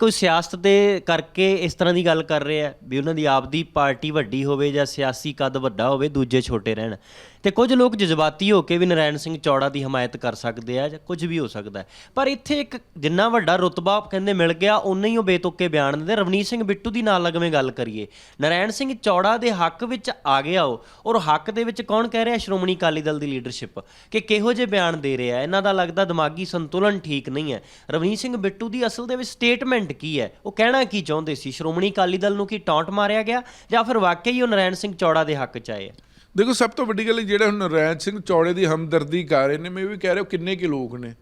ਕੋਈ ਸਿਆਸਤ ਦੇ ਕਰਕੇ ਇਸ ਤਰ੍ਹਾਂ ਦੀ ਗੱਲ ਕਰ ਰਹੇ ਆ ਵੀ ਉਹਨਾਂ ਦੀ ਆਪਦੀ ਪਾਰਟੀ ਵੱਡੀ ਹੋਵੇ ਜਾਂ ਸਿਆਸੀ ਕੱਦ ਵੱਡਾ ਹੋਵੇ, ਦੂਜੇ ਛੋਟੇ ਰਹਿਣ। ਤੇ ਕੁਝ ਲੋਕ ਜਜ਼ਬਾਤੀ ਹੋ ਕੇ ਵੀ ਨਰਾਇਣ ਸਿੰਘ ਚੌੜਾ ਦੀ ਹਮਾਇਤ ਕਰ ਸਕਦੇ ਆ ਜਾਂ ਕੁਝ ਵੀ ਹੋ ਸਕਦਾ ਹੈ। ਪਰ ਇੱਥੇ ਇੱਕ ਜਿੰਨਾ ਵੱਡਾ ਰੁਤਬਾ ਕਹਿੰਦੇ ਮਿਲ ਗਿਆ ਉਨਾ ਹੀ ਉਹ ਬੇਤੁਕੇ ਬਿਆਨ ਦਿੰਦੇ। ਰਵਨੀਤ ਸਿੰਘ ਬਿੱਟੂ ਦੀ ਨਾਲ ਲਗਵੇਂ ਗੱਲ ਕਰੀਏ। ਨਰਾਇਣ ਸਿੰਘ ਚੌੜਾ ਦੇ ਹੱਕ ਵਿੱਚ ਆ ਗਿਆ ਉਹ, ਔਰ ਹੱਕ ਦੇ ਵਿੱਚ ਕੌਣ ਕਹਿ ਰਿਹਾ? ਸ਼੍ਰੋਮਣੀ ਅਕਾਲੀ ਦਲ ਦੀ ਲੀਡਰਸ਼ਿਪ ਕਿ ਕਿਹੋ ਜਿਹੇ ਬਿਆਨ ਦੇ ਰਿਹਾ ਇਹਨਾਂ ਦਾ ਲੱਗਦਾ ਦਿਮਾਗੀ ਸੰਤੁਲਨ ਠੀਕ ਨਹੀਂ ਹੈ। ਰਵਨੀਤ ਸਿੰਘ ਬਿੱਟੂ ਦੀ ਅਸਲ ਦੇ ਵਿੱਚ ਸਟੇਟਮੈਂਟ ਕੀ ਹੈ? ਉਹ ਕਹਿਣਾ ਕੀ ਚਾਹੁੰਦੇ ਸੀ? ਸ਼੍ਰੋਮਣੀ ਅਕਾਲੀ ਦਲ ਨੂੰ ਕੀ ਟੌਂਟ ਮਾਰਿਆ ਗਿਆ ਜਾਂ ਫਿਰ ਵਾਕਈ ਉਹ ਨਰਾਇਣ ਸਿੰਘ ਚੌੜਾ ਦੇ ਹੱਕ ਚ ਆਏ ਆ? ਦੇਖੋ, ਸਭ ਤੋਂ ਵੱਡੀ ਗੱਲ ਜਿਹੜਾ ਹੁਣ ਨਰੈਣ ਸਿੰਘ ਚੌੜੇ ਦੀ ਹਮਦਰਦੀ ਕਰ ਰਹੇ ਨੇ, ਮੈਂ ਇਹ ਵੀ ਕਹਿ ਰਿਹਾ ਕਿੰਨੇ ਕੀ ਲੋਕ ਨੇ?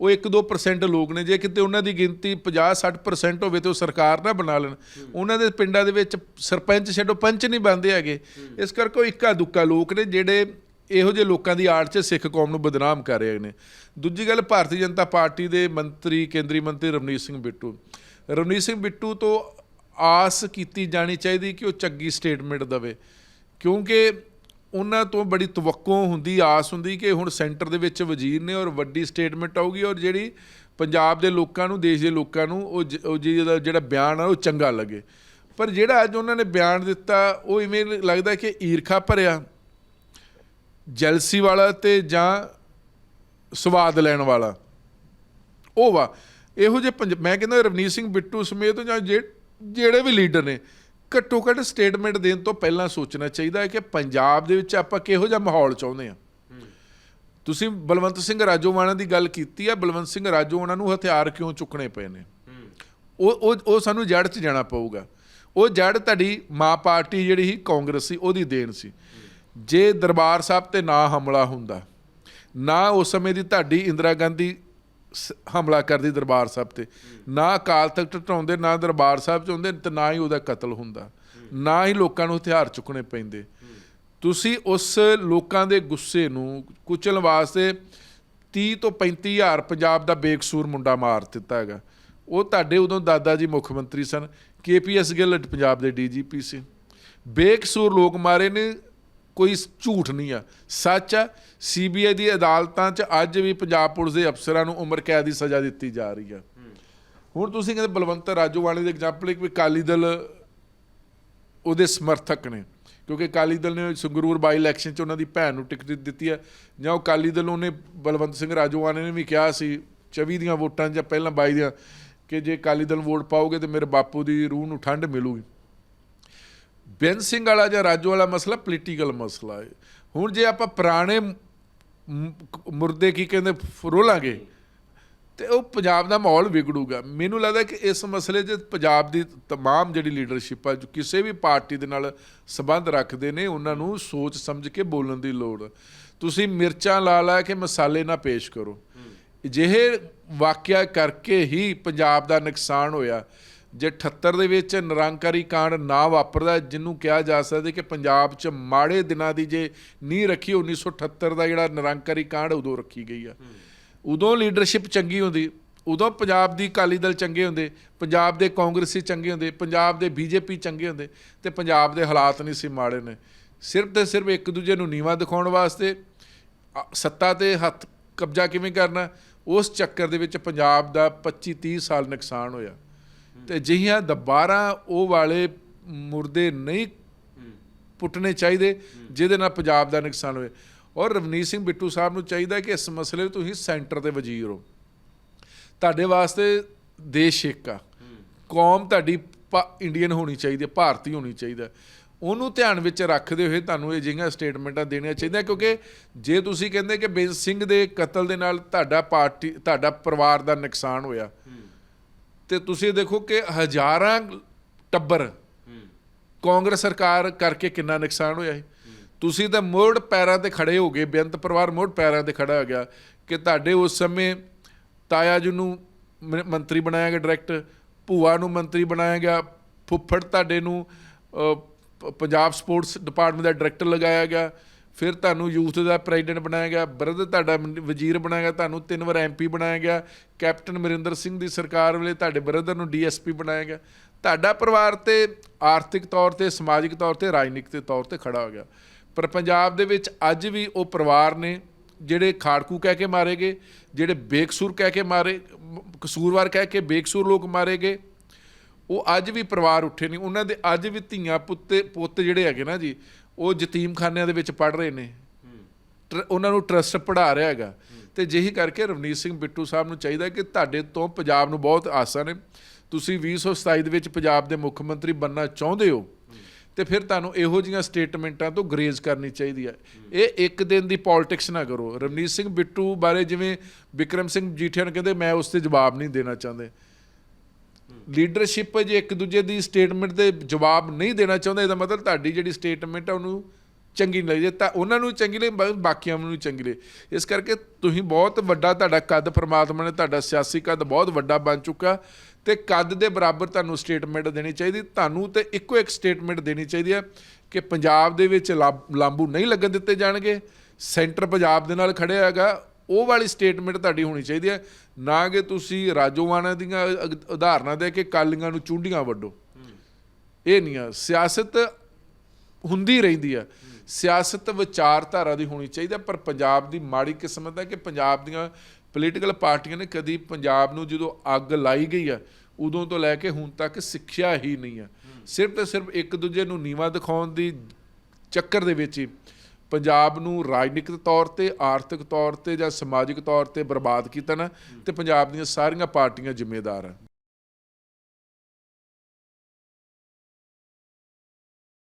ਉਹ 1-2% ਲੋਕ ਨੇ, ਜੇ ਕਿਤੇ ਉਹਨਾਂ ਦੀ ਗਿਣਤੀ 50-60% ਹੋਵੇ ਤੇ ਉਹ ਸਰਕਾਰ ਨਾ ਬਣਾ ਲੈਣ। ਉਹਨਾਂ ਦੇ ਪਿੰਡਾਂ ਦੇ ਵਿੱਚ ਸਰਪੰਚ ਛੱਡੋ, ਪੰਚ ਨਹੀਂ ਬਣਦੇ ਹੈਗੇ। ਇਸ ਕਰਕੇ ਉਹ ਇੱਕਾ ਦੁੱਕਾ ਲੋਕ ਨੇ, ਜਿਹੜੇ ਇਹੋ ਜਿਹੇ ਲੋਕਾਂ ਦੀ ਆੜ 'ਚ ਸਿੱਖ ਕੌਮ ਨੂੰ ਬਦਨਾਮ ਕਰ ਰਹੇ ਨੇ। ਦੂਜੀ ਗੱਲ, ਭਾਰਤੀ ਜਨਤਾ ਪਾਰਟੀ ਦੇ ਮੰਤਰੀ, ਕੇਂਦਰੀ ਮੰਤਰੀ ਰਵਨੀਤ ਸਿੰਘ ਬਿੱਟੂ। ਰਵਨੀਤ ਸਿੰਘ ਬਿੱਟੂ ਤੋਂ ਆਸ ਕੀਤੀ ਜਾਣੀ ਚਾਹੀਦੀ ਕਿ ਉਹ ਚੰਗੀ ਸਟੇਟਮੈਂਟ ਦਵੇ। ਕਿਉਂਕਿ ਉਹਨਾਂ ਤੋਂ ਬੜੀ ਤਵੱਕੋ ਹੁੰਦੀ, ਆਸ ਹੁੰਦੀ ਕਿ ਹੁਣ ਸੈਂਟਰ ਦੇ ਵਿੱਚ ਵਜ਼ੀਰ ਨੇ ਔਰ ਵੱਡੀ ਸਟੇਟਮੈਂਟ ਆਊਗੀ ਔਰ ਜਿਹੜੀ ਪੰਜਾਬ ਦੇ ਲੋਕਾਂ ਨੂੰ, ਦੇਸ਼ ਦੇ ਲੋਕਾਂ ਨੂੰ ਉਹ ਜ- ਉਹ ਜਿਹਦਾ ਜਿਹੜਾ ਬਿਆਨ ਆ ਉਹ ਚੰਗਾ ਲੱਗੇ। ਪਰ ਜਿਹੜਾ ਅੱਜ ਉਹਨਾਂ ਨੇ ਬਿਆਨ ਦਿੱਤਾ, ਉਹ ਇਵੇਂ ਲੱਗਦਾ ਕਿ ਈਰਖਾ ਭਰਿਆ ਜੈਲਸੀ ਵਾਲਾ ਤੇ ਜਾਂ ਸਵਾਦ ਲੈਣ ਵਾਲਾ। ਉਹ ਵਾ, ਇਹੋ ਜਿਹੇ ਪੰਜ- ਮੈਂ ਕਹਿੰਦਾ ਰਵਨੀਤ ਸਿੰਘ ਬਿੱਟੂ ਸਮੇਤ ਜਾਂ ਜੇ- ਜਿਹੜੇ ਵੀ ਲੀਡਰ ਨੇ ਘੱਟੋ ਘੱਟ ਸਟੇਟਮੈਂਟ ਦੇਣ ਤੋਂ ਪਹਿਲਾਂ ਸੋਚਣਾ ਚਾਹੀਦਾ ਹੈ ਕਿ ਪੰਜਾਬ ਦੇ ਵਿੱਚ ਆਪਾਂ ਕਿਹੋ ਜਿਹਾ ਮਾਹੌਲ ਚਾਹੁੰਦੇ ਆ ਤੁਸੀਂ ਬਲਵੰਤ ਸਿੰਘ ਰਾਜੋਵਾਣਾ ਦੀ ਗੱਲ ਕੀਤੀ ਆ, ਬਲਵੰਤ ਸਿੰਘ ਰਾਜੋਵਾਣਾ ਨੂੰ ਹਥਿਆਰ ਕਿਉਂ ਚੁੱਕਣੇ ਪਏ ਨੇ? ਉਹ ਉਹ ਉਹ ਸਾਨੂੰ ਜੜ 'ਚ ਜਾਣਾ ਪਊਗਾ। ਉਹ ਜੜ ਤੁਹਾਡੀ ਮਾਂ ਪਾਰਟੀ ਜਿਹੜੀ ਸੀ, ਕਾਂਗਰਸ ਸੀ, ਉਹਦੀ ਦੇਣ ਸੀ। ਜੇ ਦਰਬਾਰ ਸਾਹਿਬ ਤੇ ਨਾ ਹਮਲਾ ਹੁੰਦਾ, ਨਾ ਉਸ ਸਮੇਂ ਦੀ ਤੁਹਾਡੀ ਇੰਦਰਾ ਗਾਂਧੀ ਹਮਲਾ ਕਰਦੀ ਦਰਬਾਰ ਸਾਹਿਬ ਤੇ। ਨਾ ਅਕਾਲ ਤਖਤ ਟਟਾਉਂਦੇ ਨਾ ਦਰਬਾਰ ਸਾਹਿਬ ਚ ਹੁੰਦੇ ਤੇ ਨਾ ਹੀ ਉਹਦਾ ਕਤਲ ਹੁੰਦਾ। ਨਾ ਹੀ ਲੋਕਾਂ ਨੂੰ ਹਥਿਆਰ ਚੁੱਕਣੇ ਪੈਂਦੇ। ਤੁਸੀਂ ਉਸ ਲੋਕਾਂ ਦੇ ਗੁੱਸੇ ਨੂੰ ਕੁਚਲਣ ਵਾਸਤੇ 30 ਤੋਂ 35 ਹਜ਼ਾਰ ਪੰਜਾਬ ਦਾ ਬੇਕਸੂਰ ਮੁੰਡਾ ਮਾਰ ਦਿੱਤਾ ਹੈਗਾ। ਉਹ ਤੁਹਾਡੇ ਉਦੋਂ ਦਾਦਾ ਜੀ ਮੁੱਖ ਮੰਤਰੀ ਸਨ। ਕੇਪੀਐਸ ਗਿੱਲ, ਪੰਜਾਬ ਦੇ ਡੀਜੀਪੀ ਸੀ। ਬੇਕਸੂਰ ਲੋਕ ਮਾਰੇ ਨੇ। ਕੋਈ ਝੂਠ ਨਹੀਂ ਆ ਸੱਚ ਆ ਸੀਬੀਆਈ ਦੀ ਅਦਾਲਤਾਂ 'ਚ ਅੱਜ ਵੀ ਪੰਜਾਬ ਪੁਲਿਸ ਦੇ ਅਫਸਰਾਂ ਨੂੰ ਉਮਰ ਕੈਦ ਦੀ ਸਜ਼ਾ ਦਿੱਤੀ ਜਾ ਰਹੀ ਆ ਹੁਣ ਤੁਸੀਂ ਕਹਿੰਦੇ ਬਲਵੰਤ ਰਾਜੋਵਾਲੇ ਦੇ ਐਗਜ਼ਾਮਪਲ ਇੱਕ ਵੀ ਕਾਲੀ ਦਲ ਉਹਦੇ ਸਮਰਥਕ ਨੇ, ਕਿਉਂਕਿ ਅਕਾਲੀ ਦਲ ਨੇ ਸੰਗਰੂਰ ਬਾਈ ਇਲੈਕਸ਼ਨ 'ਚ ਉਹਨਾਂ ਦੀ ਭੈਣ ਨੂੰ ਟਿਕਟ ਦਿੱਤੀ ਹੈ ਜਾਂ ਉਹ ਅਕਾਲੀ ਦਲ ਉਹਨੇ ਬਲਵੰਤ ਸਿੰਘ ਰਾਜੋਵਾਨੇ ਨੇ ਵੀ ਕਿਹਾ ਸੀ 24 ਦੀਆਂ ਵੋਟਾਂ ਜਾਂ ਪਹਿਲਾਂ 22 ਦੀਆਂ ਕਿ ਜੇ ਅਕਾਲੀ ਦਲ ਵੋਟ ਪਾਓਗੇ ਤੇ ਮੇਰੇ ਬਾਪੂ ਦੀ ਰੂਹ ਨੂੰ ਠੰਡ ਮਿਲੂਗੀ। ਬੇਅੰਤ ਸਿੰਘ ਵਾਲਾ ਜਾਂ ਰਾਜੋ ਵਾਲਾ ਮਸਲਾ ਪੋਲੀਟੀਕਲ ਮਸਲਾ ਹੈ ਹੁਣ ਜੇ ਆਪਾਂ ਪੁਰਾਣੇ ਮ- ਮੁਰਦੇ ਕੀ ਕਹਿੰਦੇ ਫਰੋਲਾਂਗੇ ਤੇ ਉਹ ਪੰਜਾਬ ਦਾ ਮਾਹੌਲ ਵਿਗੜੂਗਾ ਮੈਨੂੰ ਲੱਗਦਾ ਕਿ ਇਸ ਮਸਲੇ 'ਚ ਪੰਜਾਬ ਦੀ तमाम ਜਿਹੜੀ ਲੀਡਰਸ਼ਿਪ ਆ ਜੋ ਕਿਸੇ ਵੀ ਪਾਰਟੀ ਦੇ ਨਾਲ ਸਬੰਧ ਰੱਖਦੇ ਨੇ ਉਹਨਾਂ ਨੂੰ ਸੋਚ ਸਮਝ ਕੇ ਬੋਲਣ ਦੀ ਲੋੜ ਤੁਸੀਂ ਮਿਰਚਾਂ ਲਾ ਲਾ ਕੇ ਮਸਾਲੇ ਨਾ ਪੇਸ਼ ਕਰੋ ਜਿਹੇ ਵਾਕਿਆ ਕਰਕੇ ਹੀ ਪੰਜਾਬ ਦਾ ਨੁਕਸਾਨ ਹੋਇਆ ਜੇ 78 ਦੇ ਵਿੱਚ ਨਿਰੰਕਾਰੀ ਕਾਂਡ ਨਾ ਵਾਪਰਦਾ ਜਿਹਨੂੰ ਕਿਹਾ ਜਾ ਸਕਦਾ ਕਿ ਪੰਜਾਬ 'ਚ ਮਾੜੇ ਦਿਨਾਂ ਦੀ ਜੇ ਨਹੀਂ ਰੱਖੀ 1978 ਦਾ ਜਿਹੜਾ ਨਿਰੰਕਾਰੀ ਕਾਂਡ ਉਦੋਂ ਰੱਖੀ ਗਈ ਆ। ਉਦੋਂ ਲੀਡਰਸ਼ਿਪ ਚੰਗੀ ਹੁੰਦੀ, ਉਦੋਂ ਪੰਜਾਬ ਦੀ ਅਕਾਲੀ ਦਲ ਚੰਗੇ ਹੁੰਦੇ, ਪੰਜਾਬ ਦੇ ਕਾਂਗਰਸੀ ਚੰਗੇ ਹੁੰਦੇ, ਪੰਜਾਬ ਦੇ ਬੀਜੇਪੀ ਚੰਗੇ ਹੁੰਦੇ ਤੇ ਪੰਜਾਬ ਦੇ ਹਾਲਾਤ ਨਹੀਂ ਸੀ ਮਾੜੇ ਨੇ। ਸਿਰਫ ਤੇ ਸਿਰਫ ਇੱਕ ਦੂਜੇ ਨੂੰ ਨੀਵਾ ਦਿਖਾਉਣ ਵਾਸਤੇ ਸੱਤਾ ਤੇ ਹੱਥ ਕਬਜ਼ਾ ਕਿਵੇਂ ਕਰਨਾ, ਉਸ ਚੱਕਰ ਦੇ ਵਿੱਚ ਪੰਜਾਬ ਦਾ 25 30 ਸਾਲ ਨੁਕਸਾਨ ਹੋਇਆ। ਤੇ ਜਿਹੀਆਂ ਦੁਬਾਰਾ ਉਹ ਵਾਲੇ ਮੁਰਦੇ ਨਹੀਂ ਪੁੱਟਣੇ ਚਾਹੀਦੇ, ਜਿਹਦੇ ਨਾਲ ਪੰਜਾਬ ਦਾ ਨੁਕਸਾਨ ਹੋਵੇ। ਔਰ ਰਵਨੀਤ ਸਿੰਘ ਬਿੱਟੂ ਸਾਹਿਬ ਨੂੰ ਚਾਹੀਦਾ ਕਿ ਇਸ ਮਸਲੇ ਤੁਸੀਂ ਸੈਂਟਰ ਦੇ ਵਜ਼ੀਰ ਹੋ। ਤੁਹਾਡੇ ਵਾਸਤੇ ਦੇਸ਼ ਇੱਕ ਆ। ਕੌਮ ਤੁਹਾਡੀ ਇੰਡੀਅਨ ਹੋਣੀ ਚਾਹੀਦੀ ਹੈ, ਭਾਰਤੀ ਹੋਣੀ ਚਾਹੀਦਾ ਉਹਨੂੰ ਧਿਆਨ ਵਿੱਚ ਰੱਖਦੇ ਹੋਏ ਤੁਹਾਨੂੰ ਇਹ ਜਿਹੀਆਂ ਸਟੇਟਮੈਂਟਾਂ ਦੇਣੀਆਂ ਚਾਹੀਦੀਆਂ, ਕਿਉਂਕਿ ਜੇ ਤੁਸੀਂ ਕਹਿੰਦੇ ਕਿ ਬੇਅੰਤ ਸਿੰਘ ਦੇ ਕਤਲ ਦੇ ਨਾਲ ਤੁਹਾਡਾ ਪਾਰਟੀ, ਤੁਹਾਡਾ ਪਰਿਵਾਰ ਦਾ ਨੁਕਸਾਨ ਹੋਇਆ ਤੇ ਤੁਸੀਂ ਦੇਖੋ ਕਿ ਹਜ਼ਾਰਾਂ ਟੱਬਰ ਕਾਂਗਰਸ ਸਰਕਾਰ ਕਰਕੇ ਕਿੰਨਾ ਨੁਕਸਾਨ ਹੋਇਆ ਹੈ ਤੁਸੀਂ ਤਾਂ ਮੋੜ ਪੈਰਾਂ ਤੇ ਖੜੇ ਹੋ ਗਏ, ਬੇਅੰਤ ਪਰਿਵਾਰ ਮੋੜ ਪੈਰਾਂ ਤੇ ਖੜਾ ਹੋ ਗਿਆ ਕਿ ਤੁਹਾਡੇ ਉਸ ਸਮੇਂ ਤਾਇਆ ਜੀ ਨੂੰ ਮੰਤਰੀ ਬਣਾਇਆ ਗਿਆ ਡਾਇਰੈਕਟਰ ਭੂਆ ਨੂੰ ਮੰਤਰੀ ਬਣਾਇਆ ਗਿਆ, ਫੁੱਫੜ ਤੁਹਾਡੇ ਨੂੰ ਪੰਜਾਬ ਸਪੋਰਟਸ ਡਿਪਾਰਟਮੈਂਟ ਦਾ ਡਾਇਰੈਕਟਰ ਲਗਾਇਆ ਗਿਆ। ਫਿਰ ਤੁਹਾਨੂੰ ਯੂਥ ਦਾ ਪ੍ਰੈਜ਼ੀਡੈਂਟ ਬਣਾਇਆ ਗਿਆ, ਬ੍ਰਦਰ ਤੁਹਾਡਾ ਵਜ਼ੀਰ ਬਣਾਇਆ ਗਿਆ, ਤੁਹਾਨੂੰ ਤਿੰਨ ਵਾਰ ਐਮਪੀ ਬਣਾਇਆ ਗਿਆ, ਕੈਪਟਨ ਅਮਰਿੰਦਰ ਸਿੰਘ ਦੀ ਸਰਕਾਰ ਵੇਲੇ ਤੁਹਾਡੇ ਬ੍ਰਦਰ ਨੂੰ ਡੀਐਸਪੀ ਬਣਾਇਆ ਗਿਆ। ਤੁਹਾਡਾ ਪਰਿਵਾਰ ਤੇ ਆਰਥਿਕ ਤੌਰ ਤੇ, ਸਮਾਜਿਕ ਤੌਰ ਤੇ, ਰਾਜਨੀਤਿਕ ਤੌਰ ਤੇ ਖੜਾ ਹੋ ਗਿਆ। ਪਰ ਪੰਜਾਬ ਦੇ ਵਿੱਚ ਅੱਜ ਵੀ ਉਹ ਪਰਿਵਾਰ ਨੇ ਜਿਹੜੇ ਖਾੜਕੂ ਕਹਿ ਕੇ ਮਾਰੇ ਗਏ, ਜਿਹੜੇ ਬੇਕਸੂਰ ਕਹਿ ਕੇ ਮਾਰੇ ਕਸੂਰਵਾਰ ਕਹਿ ਕੇ ਬੇਕਸੂਰ ਲੋਕ ਮਾਰੇ ਗਏ। ਉਹ ਅੱਜ ਵੀ ਪਰਿਵਾਰ ਉੱਠੇ ਨਹੀਂ ਉਹਨਾਂ ਦੇ ਅੱਜ ਵੀ ਧੀਆਂ ਪੁੱਤੇ, ਪੁੱਤ ਜਿਹੜੇ ਹੈਗੇ ਨਾ ਜੀ ਉਹ ਯਤੀਮਖਾਨਿਆਂ ਦੇ ਵਿੱਚ ਪੜ ਰਹੇ ਨੇ। ਉਹਨਾਂ ਨੂੰ ਟਰਸਟ ਪੜਾ ਰਿਹਾ ਹੈਗਾ। ਤੇ ਜਿਹੀ ਕਰਕੇ ਰਵਨੀਤ ਸਿੰਘ ਬਿੱਟੂ ਸਾਹਿਬ ਨੂੰ ਚਾਹੀਦਾ ਕਿ ਤੁਹਾਡੇ ਤੋਂ ਪੰਜਾਬ ਨੂੰ ਬਹੁਤ ਆਸਾਂ ਨੇ। ਤੁਸੀਂ 2027 ਦੇ ਵਿੱਚ ਪੰਜਾਬ ਦੇ ਮੁੱਖ ਮੰਤਰੀ ਬੰਨਣਾ ਚਾਹੁੰਦੇ ਹੋ। ਤੇ ਫਿਰ ਤੁਹਾਨੂੰ ਇਹੋ ਜੀਆਂ ਸਟੇਟਮੈਂਟਾਂ ਤੋਂ ਗਰੇਜ਼ ਕਰਨੀ ਚਾਹੀਦੀ ਹੈ। ਇਹ ਇੱਕ ਦਿਨ ਦੀ ਪੋਲਿਟਿਕਸ ਨਾ ਕਰੋ। ਰਵਨੀਤ ਸਿੰਘ ਬਿੱਟੂ ਬਾਰੇ ਜਿਵੇਂ ਵਿਕਰਮ ਸਿੰਘ ਜੀਠੀਆ ਨੂੰ ਕਹਿੰਦੇ ਮੈਂ ਉਸ ਤੇ ਜਵਾਬ ਨਹੀਂ ਦੇਣਾ ਚਾਹੁੰਦੇ। ਲੀਡਰਸ਼ਿਪ ਜੇ ਇੱਕ ਦੂਜੇ ਦੀ ਸਟੇਟਮੈਂਟ ਦੇ ਜਵਾਬ ਨਹੀਂ ਦੇਣਾ ਚਾਹੁੰਦਾ, ਇਹਦਾ ਮਤਲਬ ਤੁਹਾਡੀ ਜਿਹੜੀ ਸਟੇਟਮੈਂਟ ਆ, ਉਹਨੂੰ ਚੰਗੀ ਨਹੀਂ ਲੱਗਦੀ। ਤਾਂ ਉਹਨਾਂ ਨੂੰ ਚੰਗੀ ਲੱਗੇ ਬਾ- ਬਾਕੀਆਂ ਨੂੰ ਵੀ ਚੰਗੀ ਲੱਗੇ ਇਸ ਕਰਕੇ ਤੁਸੀਂ ਬਹੁਤ ਵੱਡਾ ਤੁਹਾਡਾ ਕੱਦ ਪ੍ਰਮਾਤਮਾ ਨੇ, ਤੁਹਾਡਾ ਸਿਆਸੀ ਕੱਦ ਬਹੁਤ ਵੱਡਾ ਬਣ ਚੁੱਕਾ। ਤੇ ਕੱਦ ਦੇ ਬਰਾਬਰ ਤੁਹਾਨੂੰ ਸਟੇਟਮੈਂਟ ਦੇਣੀ ਚਾਹੀਦੀ। ਤੁਹਾਨੂੰ ਤੇ ਇੱਕੋ ਇੱਕ ਸਟੇਟਮੈਂਟ ਦੇਣੀ ਚਾਹੀਦੀ ਹੈ ਕਿ ਪੰਜਾਬ ਦੇ ਵਿੱਚ ਲਾ- ਲਾਂਬੂ ਨਹੀਂ ਲੱਗਣ ਦਿੱਤੇ ਜਾਣਗੇ। ਸੈਂਟਰ ਪੰਜਾਬ ਦੇ ਨਾਲ ਖੜਿਆ ਹੈਗਾ। ਉਹ ਵਾਲੀ ਸਟੇਟਮੈਂਟ ਤੁਹਾਡੀ ਹੋਣੀ ਚਾਹੀਦੀ ਹੈ। ਨਾ ਕਿ ਤੁਸੀਂ ਰਾਜੋਵਾਨਾ ਦੀਆਂ ਉਦਾਹਰਨਾਂ ਦੇ ਕੇ ਕਾਲੀਆਂ ਨੂੰ ਚੁੰਡੀਆਂ ਵੱਡੋ ਇਹ ਨਹੀਂ ਆ। ਸਿਆਸਤ ਹੁੰਦੀ ਰਹਿੰਦੀ ਆ। ਸਿਆਸਤ ਵਿਚਾਰਧਾਰਾ ਦੀ ਹੋਣੀ ਚਾਹੀਦੀ ਆ, ਪਰ ਪੰਜਾਬ ਦੀ ਮਾੜੀ ਕਿਸਮਤ ਹੈ ਕਿ ਪੰਜਾਬ ਦੀਆਂ ਪੋਲੀਟੀਕਲ ਪਾਰਟੀਆਂ ਨੇ ਕਦੀ ਪੰਜਾਬ ਨੂੰ ਜਦੋਂ ਅੱਗ ਲਾਈ ਗਈ ਆ, ਉਦੋਂ ਤੋਂ ਲੈ ਕੇ ਹੁਣ ਤੱਕ ਸਿੱਖਿਆ ਹੀ ਨਹੀਂ ਆ। ਸਿਰਫ ਤੇ ਸਿਰਫ ਇੱਕ ਦੂਜੇ ਨੂੰ ਨੀਵਾ ਦਿਖਾਉਣ ਦੀ ਚੱਕਰ ਦੇ ਵਿੱਚ ਹੀ ਪੰਜਾਬ ਨੂੰ ਰਾਜਨੀਤਿਕ ਤੌਰ ਤੇ, ਆਰਥਿਕ ਤੌਰ ਤੇ ਜਾਂ ਸਮਾਜਿਕ ਤੌਰ ਤੇ ਬਰਬਾਦ ਕੀਤਾ ਨਾ, ਤੇ ਪੰਜਾਬ ਦੀਆਂ ਸਾਰੀਆਂ ਪਾਰਟੀਆਂ ਜ਼ਿੰਮੇਦਾਰ ਆ।